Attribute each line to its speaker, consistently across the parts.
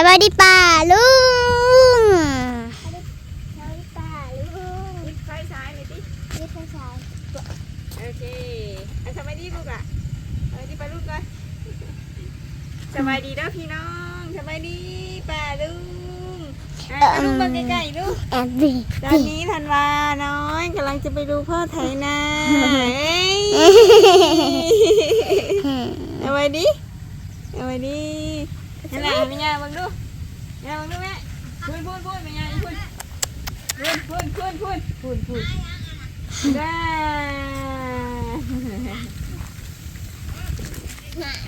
Speaker 1: สวัสดีป่าลุง
Speaker 2: ปิดไฟซ้ายเลยดิโอเคอันสบายดีลูกอะสบายดีไปลูกเลยสบายดีเด้อพี่น้องสบายดีป่าลุงอะไปลูกมาใกล้ๆลูก
Speaker 1: แอบบี
Speaker 2: ตอนนี้ธันวาน้อยกำลังจะไปดูพ่อไถนาเอ้ยเอาไว้ดิเอาไว้ดิ นั่นแหละแม่ยาบังดูแม่บังดูแม่พูนพูนพูนแม่ย่าพูนพูนพูนพูนพูนพูนพูนได้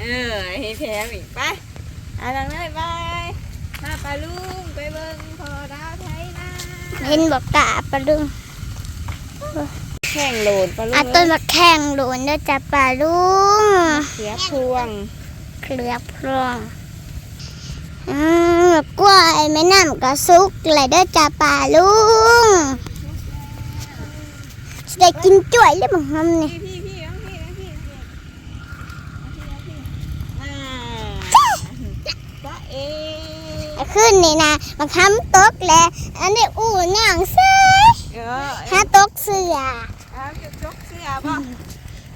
Speaker 2: เออให้แถมอีกไปอะลังเลยไปมาปลาลุงไปเบิ่งพอดาวไถนา
Speaker 1: เห็นบอกตาปลาลุง
Speaker 2: แข่งโหลดปลาลุง
Speaker 1: อะต้นมาแข่งโดนเด้อจ้ะปลาลุง
Speaker 2: เสียพวง
Speaker 1: เคลือพรอง กล้วยแม่น้ำกระซุกเลยเด้อจ้ะปลาลุงสิได้กินจ่วยหรือเปล่าครับเนี่ย
Speaker 2: พี่พี่พี่เอาพี่เอาพี่เอาพี่เอาพี่อ่าจ้าเอ
Speaker 1: ขึ้นนี่นะมาค้ำตกแหละอันนี้อู่น่างเซ่
Speaker 2: เออ
Speaker 1: ถ้าตกเสือ
Speaker 2: เอาจุกจกเสื้อป่ะ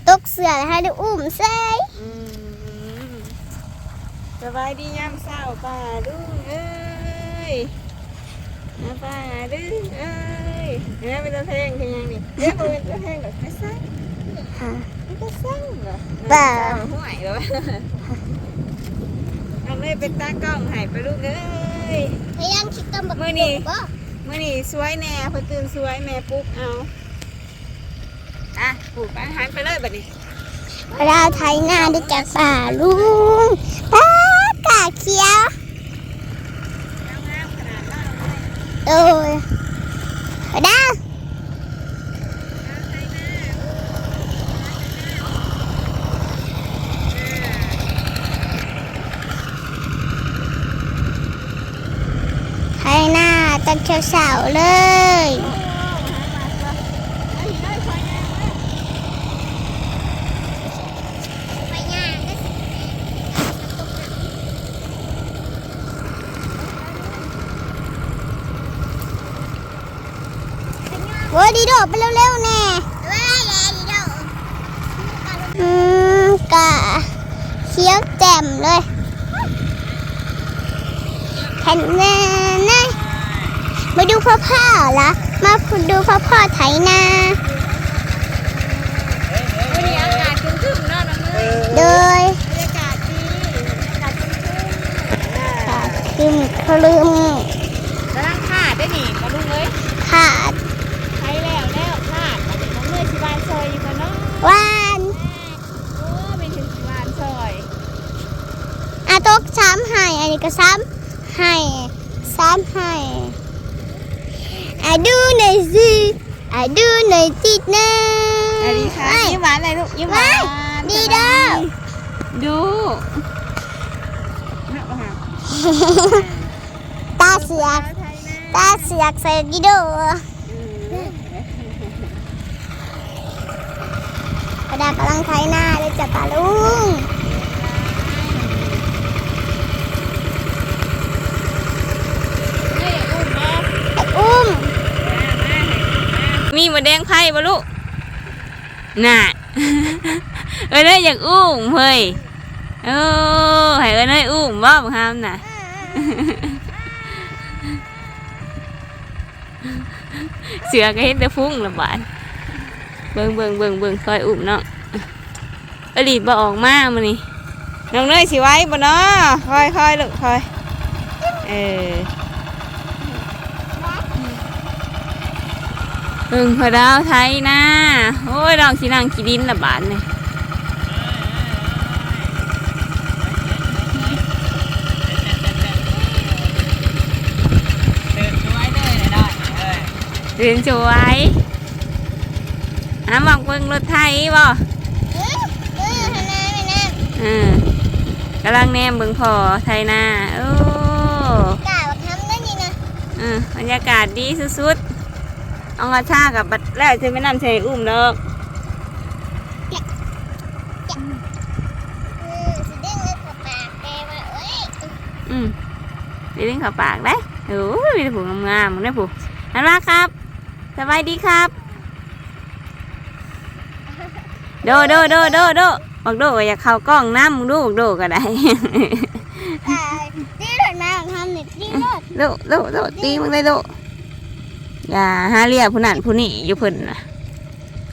Speaker 1: ตกเสือแล้วให้ได้อุ้มเซ่
Speaker 2: อืม สบายดียามเช้าป่าดุ้งเอ้ยมาป่าดุ้งเอ้ยเนี่ยเป็นตะเพงคือยังนี่เดี๋ยวเป็นตะเพงแบบไม่สั่งไม่ก็สั่งเหรอห่วยเหรอเอาเลยเป็นตากล้องหายไปลูกเอ้ย
Speaker 1: พยายามคิดต้มบัก
Speaker 2: มื้อนี้
Speaker 1: บ่
Speaker 2: มื่อนี้สวยแน่พอตื่นสวยแม่ปุ๊กเอาอะปลูกอาหารไปเลยบัดนี้
Speaker 1: เราไทยหน้าด้วยจากป่าลุงป้ากาเขียว
Speaker 2: งามขนาดนั้น
Speaker 1: เออดาไทยหน้าตั้งเช้าเสาๆเลยโอ้ย ดีโดดไปเร็วๆแน่อืมกะเขียวแจ่มเลยแผ่นแน่นะมาดูพ่อพ่อเหรอมาดูพ่อพ่อไถนา
Speaker 2: วันนี้อากาศครึ้มๆเนาะน้องเอ้ย
Speaker 1: โดย
Speaker 2: บรรยากาศดีอากาศครึ้มๆอ่า
Speaker 1: ขาดขึ้นคลึม
Speaker 2: กำลังขาดได้หนิมาลุงเอ้ย
Speaker 1: ขาด
Speaker 2: ใช้แล้วแล้วขาดอันนี้น้องเอ้ยสิบานซอยอยู่กันเนาะ
Speaker 1: วาน
Speaker 2: โอ้ไม่ถึงสิบานซอย
Speaker 1: อาตกซ้ำให้อันนี้ ก็ซ้ำให้ซ้ำให้ อาดูหน่อยสิอาดูหน่อยจิตนะ
Speaker 2: สวัสดีค่ะ
Speaker 1: เอ้ย
Speaker 2: ยิ้มหวานอะไรลูกยิ้มหวาน
Speaker 1: ดีเด้อ
Speaker 2: ดูน่าประหาร
Speaker 1: ตาเสือกตาเสือกใส่ดิโดกระดากำลังไถหน้าเลยจ้ะปาลุง ไอ้อุ้ม
Speaker 2: มีหมดแดงไพ่บ่ลูกน่ะ เอ้ยได้อยากอุ้มเฮ้ยเออให้เอ้ยได้อุ้มบ่บ่ห้ามน่ะเสือก็เห็นแต่ฟุ้งละบาดเบิ่งเบิ่งเบิ่งเบิ่งคอยอุ้มเนาะอลีดบ่ออกมามื้อนี้น้องเนยสิไว้บ่เนาะคอยคอยลูกคอยเออ อึงพอดาวไทยนะโอ้ยลองขี้นังขีดินละบาทเลยเดินสวยหาบอกเบิ่งรถไทยบ่
Speaker 1: เออ้ยหันหน้าไปนั่น
Speaker 2: อืมกำลังแนมเบิ่งพอไทยนาโอ้
Speaker 1: กล้ามาทำได้นี่นะ
Speaker 2: อืมบรรยากาศดีสุด เอากระชากับบัดแล้วจะไม่นำใส่อุ้มดอก
Speaker 1: เออสิเด้งเลยกับปากแกว่าเอ้ย
Speaker 2: อืมได้ลิ้นเข้าปากได้โอ้ยมีแต่ผู้งามๆมึงได้ผู้ฮันมาครับ สบายดีครับ โดโดโดโดโดบักโดก็อยากเข้ากล้องน้ำมึงดูบักโดก็ได้
Speaker 1: อ่าที่รถมาของทำเนี่ยที่รถ
Speaker 2: โดโดโดตีมึงได้โด อย่าหาเรียกผู้นั้นผู้นี้อยู่เพิ่นนะ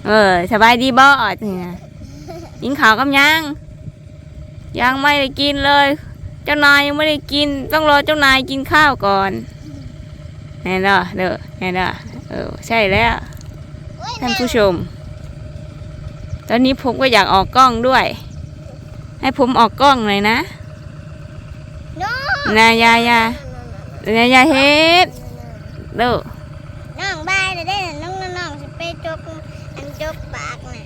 Speaker 2: เออสบายดีบ่นี่นะกินข้าวกับยังยังไม่ได้กินเลย เจ้านายยังไม่ได้กิน ต้องรอเจ้านายกินข้าวก่อนแน่นอนเด้อแน่นอนเออใช่แล้ว
Speaker 1: โอ้ย
Speaker 2: ท่านผู้ชม ตอนนี้ผมก็อยากออกกล้องด้วย ให้ผมออกกล้องเลยนะ
Speaker 1: น้อง
Speaker 2: นายายานายาเฮ็ดเด้อ
Speaker 1: น้องบายเลยได้น้องน้องสิไปจกอันจกปากน่ะ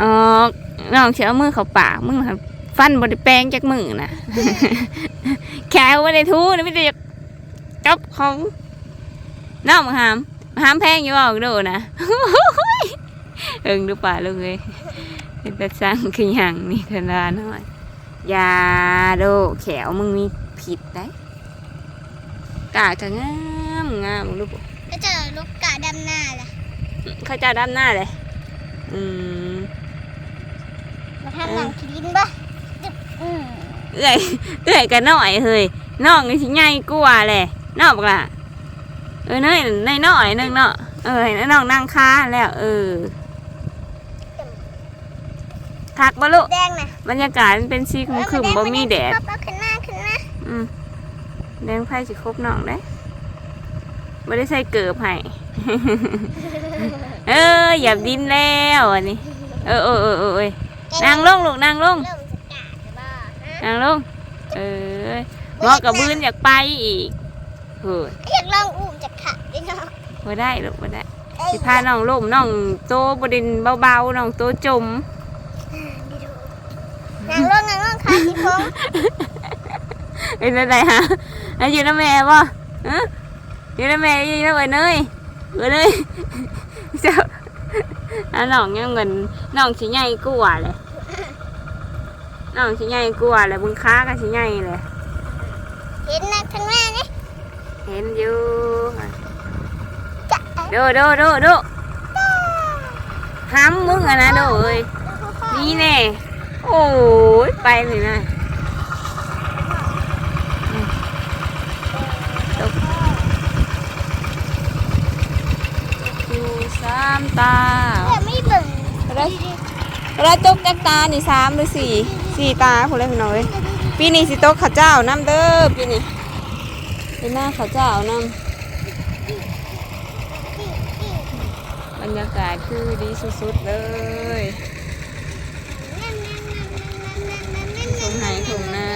Speaker 2: ออกน้องเชื่อามือเขาปากมึงน่ะฟันบไดิแปลงจากมือนะแขวบไดิทูนะไม่ได้จับของน้องมาหามมาหามแพงอยู่บอกดูนะเอิงดูป่าลูกเลยเป็นตาสั่งคืออย่างนี่ธนาหน่อยอยาโดแขวมึงมีผิดได้กาจะงามงามลูก
Speaker 1: ก็เจอลูกกาดำหน้าแหละ
Speaker 2: เขาจะด้านหน้าเลยอืม
Speaker 1: มา ทำหนังขีดินปะจึ๊บอืม
Speaker 2: เอื้อยเอื้อยกันหน่อยเฮ้ยน้องนี่สิใหญ่กว่าแหละน้องบอกล่ะเออเนยในน้อยนึงเนาะเออให้น้องนั่งค้าแล้วเออทักบ่ลูก
Speaker 1: แดงน่ะ
Speaker 2: บรรยากาศมันเป็นสีครึมๆบ่มีแดด
Speaker 1: เอาขึ้นหน้าขึ้นหน้า
Speaker 2: อืมแดงไพ่สิครบน้องได้ไม่ได้ใส่เกิบให้ เออหยับดินแล้วอันนี้ เออเออเออเออ เออนั่งลงลูกนั่งลง
Speaker 1: เริ่มจะกาดหรือเปล่าฮะ
Speaker 2: นั่งลง เออหมอกับบืนอยากไปอีกเฮ้ย
Speaker 1: อยากลองอุ้มจากขาดิเนาะ
Speaker 2: บ่ได้ลูกบ่ได้
Speaker 1: เอ้ย
Speaker 2: สิพาน้องล่มน้องโตบดินเบาๆน้องโตจม
Speaker 1: นางร่วงนางร่วงขาสีพง
Speaker 2: เป็นอะไรฮะแล้วอยู่น้าแม่บ่ฮะอยู่น้าแม่อยู่น้าเอ๋ยเนยเอ๋ยเนยเจ้าอะน้องยังเงินน้องสิใหญ่กว่าเลย น้องสิใหญ่กว่าเลยบุญค้าก็สิใหญ่เลย
Speaker 1: เห็นนะข้างหน้านี่
Speaker 2: เห็นอยู่
Speaker 1: จะ
Speaker 2: โดโดโดโดห้ำมึงอะนะโดเอ้ยนี่แน่โอ้ยไปเลยนะอืมตกอยู่สามตา
Speaker 1: เพื่อไม่เบิ่ง
Speaker 2: แล้วแล้วตกจากตานี่สามหรือสี่ สี่ตาพูดเลยพี่น้องเอ้ยปีนี้สิตกข้าวเจ้าน้ำเด้อปีนี้เป็นหน้าข้าวเจ้าน้ำบรรยากาศคือดีสุดๆเลยถุงไหนถุงนา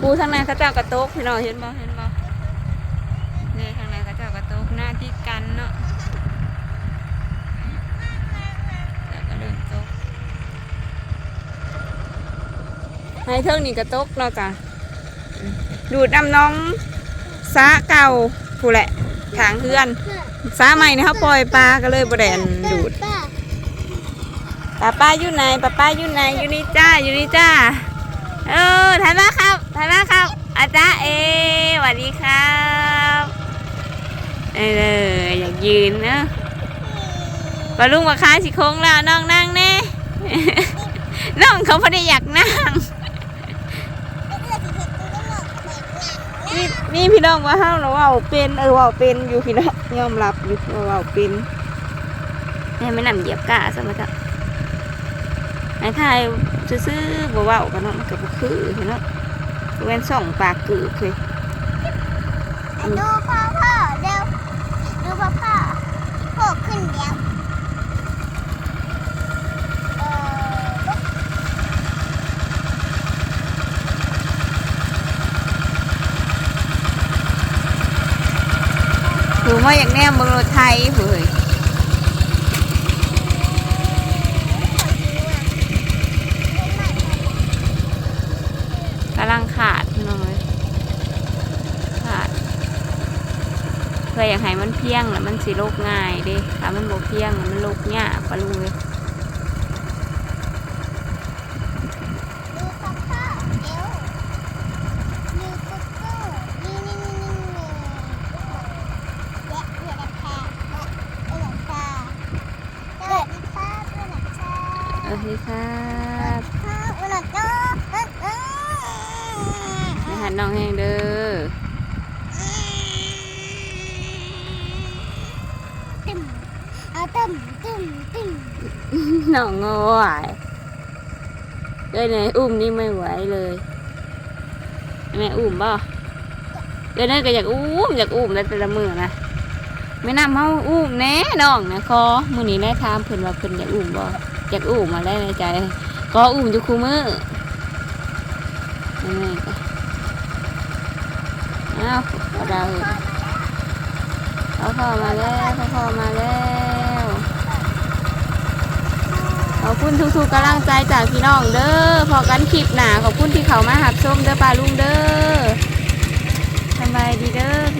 Speaker 2: ปูทางในข้าวเจ้ากระโตกพี่น้องเห็นบ่เห็นบ่นี่ยทางในข้าวเจ้ากระโตกหน้าที่กันเนาะแล้วก็เริ่มตก ให้เทิงนี่กระตกเนาะจ้ะดูดน้ำน้องสาเก่าผู้แหละทางเพื่อนฟ้าใหม่นะครับปล่อยปลาก็เลยบแดนดูด
Speaker 1: ป้า
Speaker 2: ป้าอยู่ไหนป้าป้าอยู่ไหนอยู่นี่จ้าอยู่นี่จ้าเออถ่ายมาครับถ่ายมาครับอาจารย์เอสวัสดีครับเอออยากยืนนะปลาลุงมาค้าสิโค้งแล้วน้องนั่งแน่น้องเขาไม่ได้อยากนั่ง นี่นี่พี่น้องว่าห้าวเราว่าเป็นเออว่าเป็นอยู่พี่น้องยอมรับอยู่ว่าว่าเป็นให้ไม่นำเหยียบกาซะมั้งจ้ะไอ้ทายซื้อๆบ่เว้ากันเนาะมันก็บ่คือพี่น้องเว้นส่องปากกือเคย
Speaker 1: ดูพ่อพ่อเร็วดูพ่อพ่อโผล่ขึ้นเดี๋ยวเออ
Speaker 2: ถือ ว่าอย่างแนมเมืองรถไทยเฮ้ยกำลังขาดน้อยขาดเพื่ออยากให้มันเพียงแล้วมันสิโรคง่ายเด้ถ้ามันบ่เพียงมันโลกยากปะลุงเลย
Speaker 1: ดูพ่อพ่อเร็วดูกุ๊กกุ๊กนี่นี่
Speaker 2: โอเคครับ
Speaker 1: อุณหภูมิ
Speaker 2: ไปหันน้องแห้งเด้อ
Speaker 1: ตึมเอาตึมตึมตึม
Speaker 2: น้องงอไหวได้ไหนอุ้มนี่ไม่ไหวเลยแม่อุ้มบ่เดี๋ยวนี้ก็อยากอุ้มอยากอุ้มได้แต่ละมือนะไม่นำเฮาอุ้มแน่น้องนะคอมื้อนี้ได้ถามเพิ่นว่าเพิ่นอยากอุ้มบ่ อยากอุ้มมาได้ในใจ ก็อุ้มอยู่คู่มือนี่อ้าวเอาดาวเขาเข้ามาแล้วเขาเข้ามาแล้วขอบคุณทุกๆกำลังใจจากพี่น้องเด้อพอกันคลิปหนาขอบคุณที่เขามาหับชมเด้อปลาลุงเด้อสบายดีเด้อ